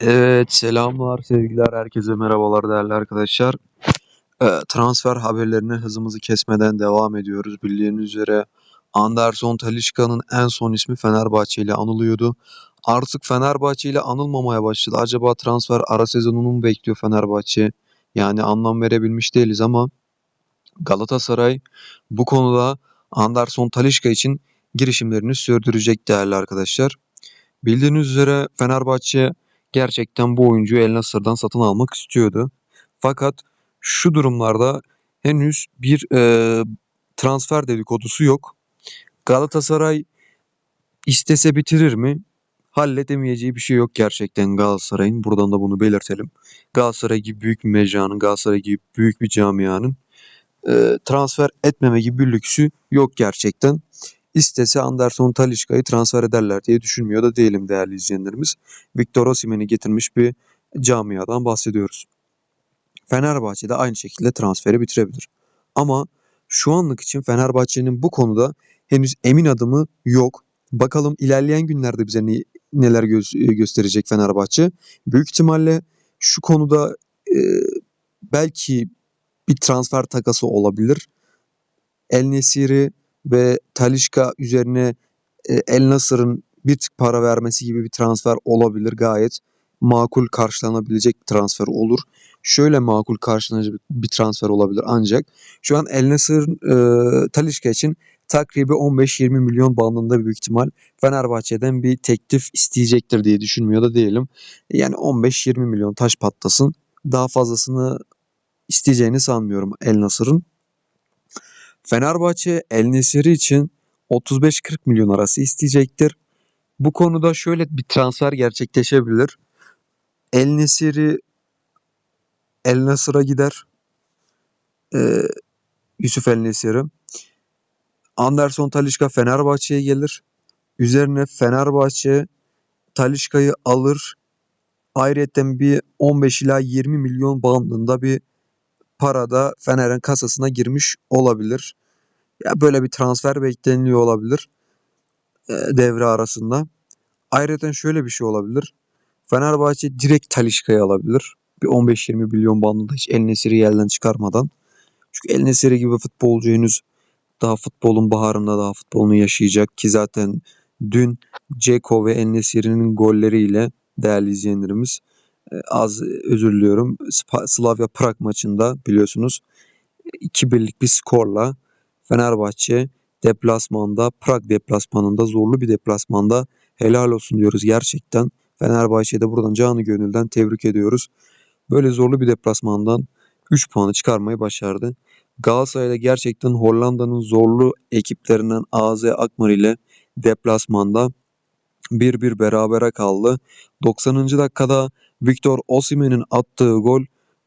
Evet, selamlar, sevgiler, herkese merhabalar değerli arkadaşlar. Eee, transfer haberlerine hızımızı kesmeden devam ediyoruz. Bildiğiniz üzere Anderson Talisca'nın en son ismi Fenerbahçe ile anılıyordu. Artık Fenerbahçe ile anılmamaya başladı. Acaba transfer ara sezonunu mu bekliyor Fenerbahçe? Yani anlam verebilmiş değiliz ama Galatasaray bu konuda Anderson Talisca için girişimlerini sürdürecek değerli arkadaşlar. Bildiğiniz üzere Fenerbahçe gerçekten bu oyuncuyu El Nasır'dan satın almak istiyordu. Fakat şu durumlarda henüz bir eee, transfer dedikodusu yok. Galatasaray istese bitirir mi? Halledemeyeceği bir şey yok gerçekten Galatasaray'ın. Buradan da bunu belirtelim. Galatasaray gibi büyük bir mecranın, Galatasaray gibi büyük bir camianın eee, transfer etmeme gibi bir lüksü yok gerçekten. İstese Anderson Talisca'yı transfer ederler diye düşünmüyor da değilim değerli izleyenlerimiz. Victor Osimhen'i getirmiş bir camiadan bahsediyoruz. Fenerbahçe de aynı şekilde transferi bitirebilir. Ama şu anlık için Fenerbahçe'nin bu konuda henüz emin adımı yok. Bakalım ilerleyen günlerde bize ne- neler gö- gösterecek Fenerbahçe. Büyük ihtimalle şu konuda e, belki bir transfer takası olabilir. El Nesiri ve Talisca üzerine e, El Nasır'ın bir tık para vermesi gibi bir transfer olabilir. Gayet makul karşılanabilecek bir transfer olur. Şöyle makul karşılanacak bir transfer olabilir ancak şu an El Nasır e, Talisca için takribi 15-20 milyon bandında büyük ihtimal Fenerbahçe'den bir teklif isteyecektir diye düşünmüyor da değilim. Yani 15-20 milyon taş patlasın. Daha fazlasını isteyeceğini sanmıyorum El Nasır'ın. Fenerbahçe El Nesiri için 35-40 milyon arası isteyecektir. Bu konuda şöyle bir transfer gerçekleşebilir. El Nesiri El Nasır'a gider. Ee, Yusuf El Nesiri. Anderson Talisca Fenerbahçe'ye gelir. Üzerine Fenerbahçe Talisca'yı alır. Ayrıca bir 15 ila 20 milyon bandında bir para da Fener'in kasasına girmiş olabilir. Ya böyle bir transfer bekleniyor olabilir e, devre arasında. Ayrıca şöyle bir şey olabilir. Fenerbahçe direkt Talisca'yı alabilir. Bir 15-20 milyon bandında hiç El Nesir'i elden çıkarmadan. Çünkü El Nesiri gibi futbolcu henüz daha futbolun baharında daha futbolunu yaşayacak ki zaten dün Ceko ve El Nesiri'nin golleriyle değerli izleyenlerimiz az özür diliyorum Slavia Prag maçında biliyorsunuz 2-1'lik bir skorla Fenerbahçe deplasmanda Prag deplasmanında zorlu bir deplasmanda helal olsun diyoruz gerçekten. Fenerbahçe'de buradan canı gönülden tebrik ediyoruz. Böyle zorlu bir deplasmandan 3 puanı çıkarmayı başardı. Galatasaray'da gerçekten Hollanda'nın zorlu ekiplerinden AZ Alkmaar ile deplasmanda 1-1 berabere kaldı. 90. dakikada Victor Osimhen'in attığı gol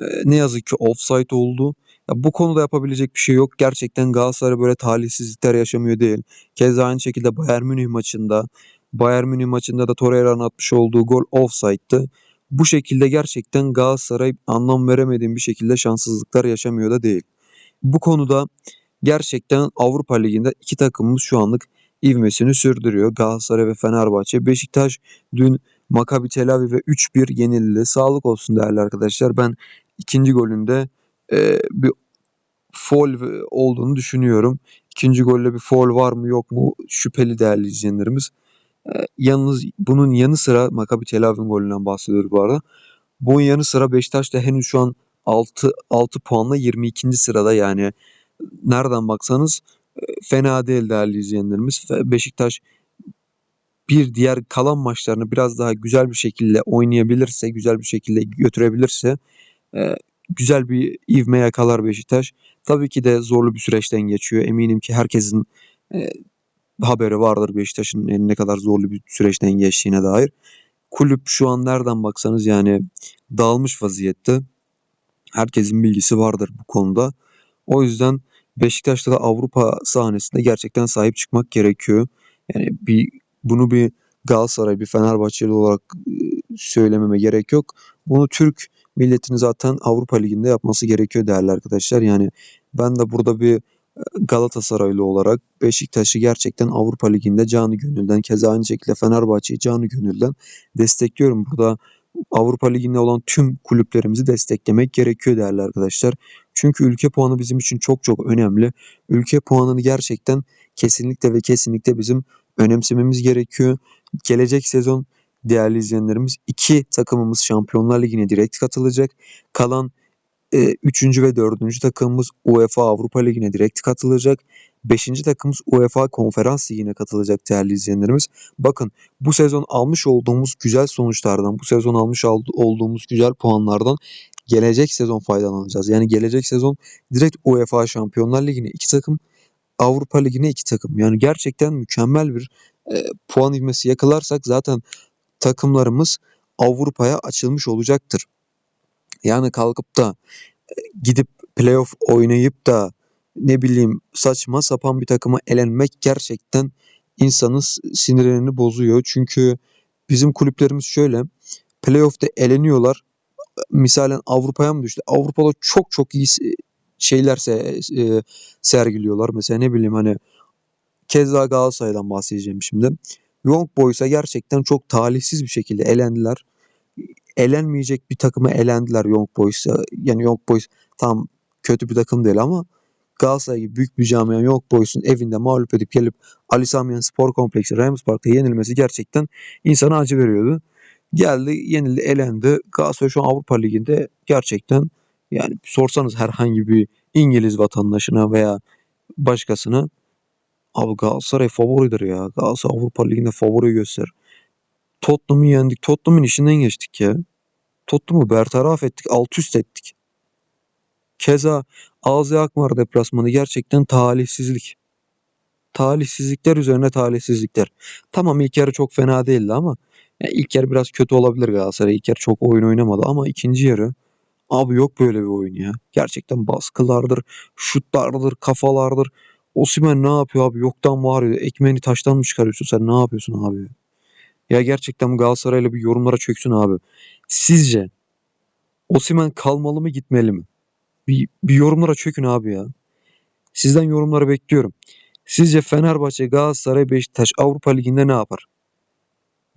e, ne yazık ki offside oldu. Ya bu konuda yapabilecek bir şey yok. Gerçekten Galatasaray böyle talihsizlikler yaşamıyor değil. Keza aynı şekilde Bayern Münih maçında Bayern Münih maçında da Torreira'nın atmış olduğu gol offside'tı. Bu şekilde gerçekten Galatasaray anlam veremediğim bir şekilde şanssızlıklar yaşamıyor da değil. Bu konuda gerçekten Avrupa Ligi'nde iki takımımız şu anlık ivmesini sürdürüyor. Galatasaray ve Fenerbahçe. Beşiktaş dün Maccabi Tel Aviv'e 3-1 yenildi. Sağlık olsun değerli arkadaşlar. Ben ikinci golünde e, bir foul olduğunu düşünüyorum. İkinci golle bir foul var mı yok mu şüpheli değerli izleyenlerimiz. E, yalnız bunun yanı sıra Maccabi Tel Aviv'in golünden bahsediyoruz bu arada. Bunun yanı sıra Beşiktaş da henüz şu an 6, 6 puanla 22. sırada yani nereden baksanız fena değil değerli izleyenlerimiz. Beşiktaş bir diğer kalan maçlarını biraz daha güzel bir şekilde oynayabilirse, güzel bir şekilde götürebilirse e, güzel bir ivme yakalar Beşiktaş. Tabii ki de zorlu bir süreçten geçiyor. Eminim ki herkesin e, haberi vardır Beşiktaş'ın ne kadar zorlu bir süreçten geçtiğine dair. Kulüp şu an nereden baksanız yani dağılmış vaziyette. Herkesin bilgisi vardır bu konuda. O yüzden Beşiktaş'ta da Avrupa sahnesinde gerçekten sahip çıkmak gerekiyor. Yani bir bunu bir Galatasaray, bir Fenerbahçeli olarak e, söylememe gerek yok. Bunu Türk milletinin zaten Avrupa Ligi'nde yapması gerekiyor değerli arkadaşlar. Yani ben de burada bir e, Galatasaraylı olarak Beşiktaş'ı gerçekten Avrupa Ligi'nde canı gönülden keza aynı şekilde Fenerbahçe'yi canı gönülden destekliyorum. Burada Avrupa Ligi'nde olan tüm kulüplerimizi desteklemek gerekiyor değerli arkadaşlar. Çünkü ülke puanı bizim için çok çok önemli. Ülke puanını gerçekten kesinlikle ve kesinlikle bizim önemsememiz gerekiyor. Gelecek sezon değerli izleyenlerimiz iki takımımız Şampiyonlar Ligi'ne direkt katılacak. Kalan 3. ve 4. takımımız UEFA Avrupa Ligi'ne direkt katılacak. 5. takımımız UEFA Konferans Ligi'ne katılacak değerli izleyenlerimiz. Bakın bu sezon almış olduğumuz güzel sonuçlardan, bu sezon almış olduğumuz güzel puanlardan gelecek sezon faydalanacağız. Yani gelecek sezon direkt UEFA Şampiyonlar Ligi'ne iki takım, Avrupa Ligi'ne iki takım. Yani gerçekten mükemmel bir e, puan ivmesi yakalarsak zaten takımlarımız Avrupa'ya açılmış olacaktır. Yani kalkıp da e, gidip playoff oynayıp da ne bileyim saçma sapan bir takıma elenmek gerçekten insanın sinirlerini bozuyor. Çünkü bizim kulüplerimiz şöyle playoff'ta eleniyorlar. Misalen Avrupa'ya mı düştü? Avrupa'da çok çok iyi şeyler e, sergiliyorlar. Mesela ne bileyim hani keza Galatasaray'dan bahsedeceğim şimdi. Young Boys'a gerçekten çok talihsiz bir şekilde elendiler elenmeyecek bir takıma elendiler Young Boys'a. Yani Young Boys tam kötü bir takım değil ama Galatasaray gibi büyük bir camianın Young Boys'un evinde mağlup edip gelip Ali Sami Spor Kompleksi Rams Park'ta yenilmesi gerçekten insana acı veriyordu. Geldi, yenildi, elendi. Galatasaray şu an Avrupa Ligi'nde gerçekten yani sorsanız herhangi bir İngiliz vatandaşına veya başkasına abi Galatasaray favoridir ya. Galatasaray Avrupa Ligi'nde favori gösterir. Tottenham'ı yendik. Tottenham'ın işinden geçtik ya. Tottenham'ı bertaraf ettik. Alt üst ettik. Keza AZ Akmar deplasmanı gerçekten talihsizlik. Talihsizlikler üzerine talihsizlikler. Tamam ilk yarı çok fena değildi ama yani ilk yarı biraz kötü olabilir Galatasaray. İlk yarı çok oyun oynamadı ama ikinci yarı abi yok böyle bir oyun ya. Gerçekten baskılardır, şutlardır, kafalardır. Osimhen ne yapıyor abi? Yoktan var ya. Ekmeğini taştan mı çıkarıyorsun sen? Ne yapıyorsun abi? Ya gerçekten Galatasaray'la bir yorumlara çöksün abi. Sizce Osimhen kalmalı mı gitmeli mi? Bir, bir yorumlara çökün abi ya. Sizden yorumları bekliyorum. Sizce Fenerbahçe, Galatasaray, Beşiktaş Avrupa Ligi'nde ne yapar?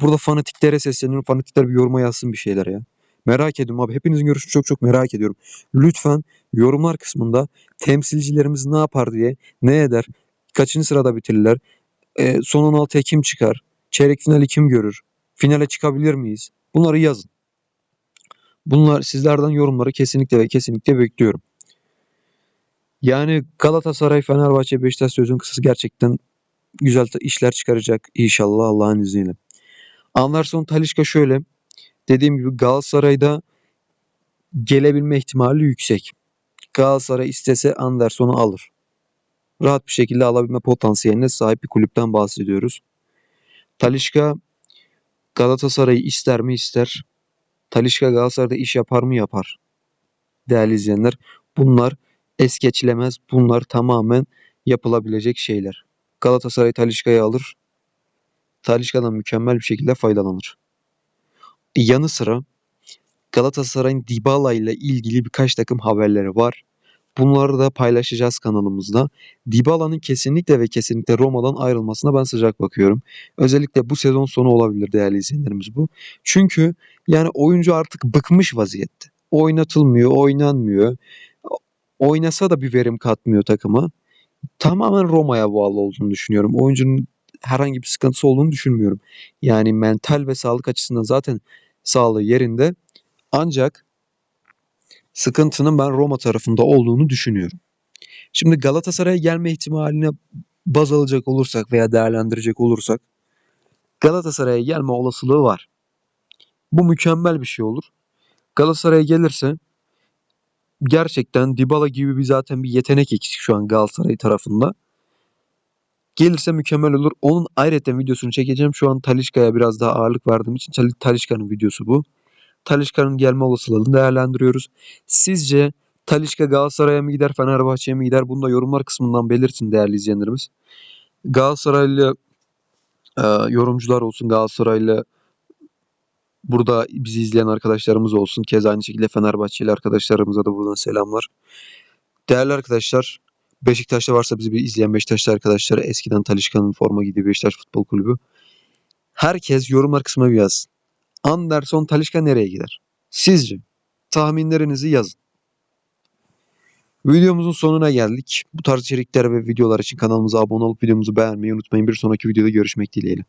Burada fanatiklere sesleniyorum. Fanatikler bir yoruma yazsın bir şeyler ya. Merak ediyorum abi. Hepinizin görüşünü çok çok merak ediyorum. Lütfen yorumlar kısmında temsilcilerimiz ne yapar diye, ne eder, kaçıncı sırada bitirirler, e, son 16'ya kim çıkar, Çeyrek finali kim görür? Finale çıkabilir miyiz? Bunları yazın. Bunlar sizlerden yorumları kesinlikle ve kesinlikle bekliyorum. Yani Galatasaray, Fenerbahçe, Beşiktaş sözün kısası gerçekten güzel işler çıkaracak inşallah Allah'ın izniyle. Anderson Talişka şöyle. Dediğim gibi Galatasaray'da gelebilme ihtimali yüksek. Galatasaray istese Anderson'u alır. Rahat bir şekilde alabilme potansiyeline sahip bir kulüpten bahsediyoruz. Talişka Galatasaray'ı ister mi ister. Talişka Galatasaray'da iş yapar mı yapar. Değerli izleyenler bunlar es geçilemez. Bunlar tamamen yapılabilecek şeyler. Galatasaray Talişka'yı alır. Talişka'dan mükemmel bir şekilde faydalanır. Yanı sıra Galatasaray'ın Dybala ile ilgili birkaç takım haberleri var. Bunları da paylaşacağız kanalımızda. Dybala'nın kesinlikle ve kesinlikle Roma'dan ayrılmasına ben sıcak bakıyorum. Özellikle bu sezon sonu olabilir değerli izleyenlerimiz bu. Çünkü yani oyuncu artık bıkmış vaziyette. Oynatılmıyor, oynanmıyor. Oynasa da bir verim katmıyor takıma. Tamamen Roma'ya bağlı olduğunu düşünüyorum. Oyuncunun herhangi bir sıkıntısı olduğunu düşünmüyorum. Yani mental ve sağlık açısından zaten sağlığı yerinde. Ancak sıkıntının ben Roma tarafında olduğunu düşünüyorum. Şimdi Galatasaray'a gelme ihtimaline baz alacak olursak veya değerlendirecek olursak Galatasaray'a gelme olasılığı var. Bu mükemmel bir şey olur. Galatasaray'a gelirse gerçekten Dybala gibi bir zaten bir yetenek eksik şu an Galatasaray tarafında. Gelirse mükemmel olur. Onun ayrıca videosunu çekeceğim. Şu an Talişka'ya biraz daha ağırlık verdiğim için Talişka'nın videosu bu. Talişka'nın gelme olasılığını değerlendiriyoruz. Sizce Talişka Galatasaray'a mı gider, Fenerbahçe'ye mi gider? Bunu da yorumlar kısmından belirtin değerli izleyenlerimiz. Galatasaraylı e, yorumcular olsun, Galatasaraylı burada bizi izleyen arkadaşlarımız olsun. Keza aynı şekilde Fenerbahçeli arkadaşlarımıza da buradan selamlar. Değerli arkadaşlar, Beşiktaş'ta varsa bizi bir izleyen Beşiktaşlı arkadaşlar eskiden Talişka'nın forma giydiği Beşiktaş Futbol Kulübü. Herkes yorumlar kısmına bir yazsın. Anderson Talisca nereye gider? Sizce? Tahminlerinizi yazın. Videomuzun sonuna geldik. Bu tarz içerikler ve videolar için kanalımıza abone olup videomuzu beğenmeyi unutmayın. Bir sonraki videoda görüşmek dileğiyle.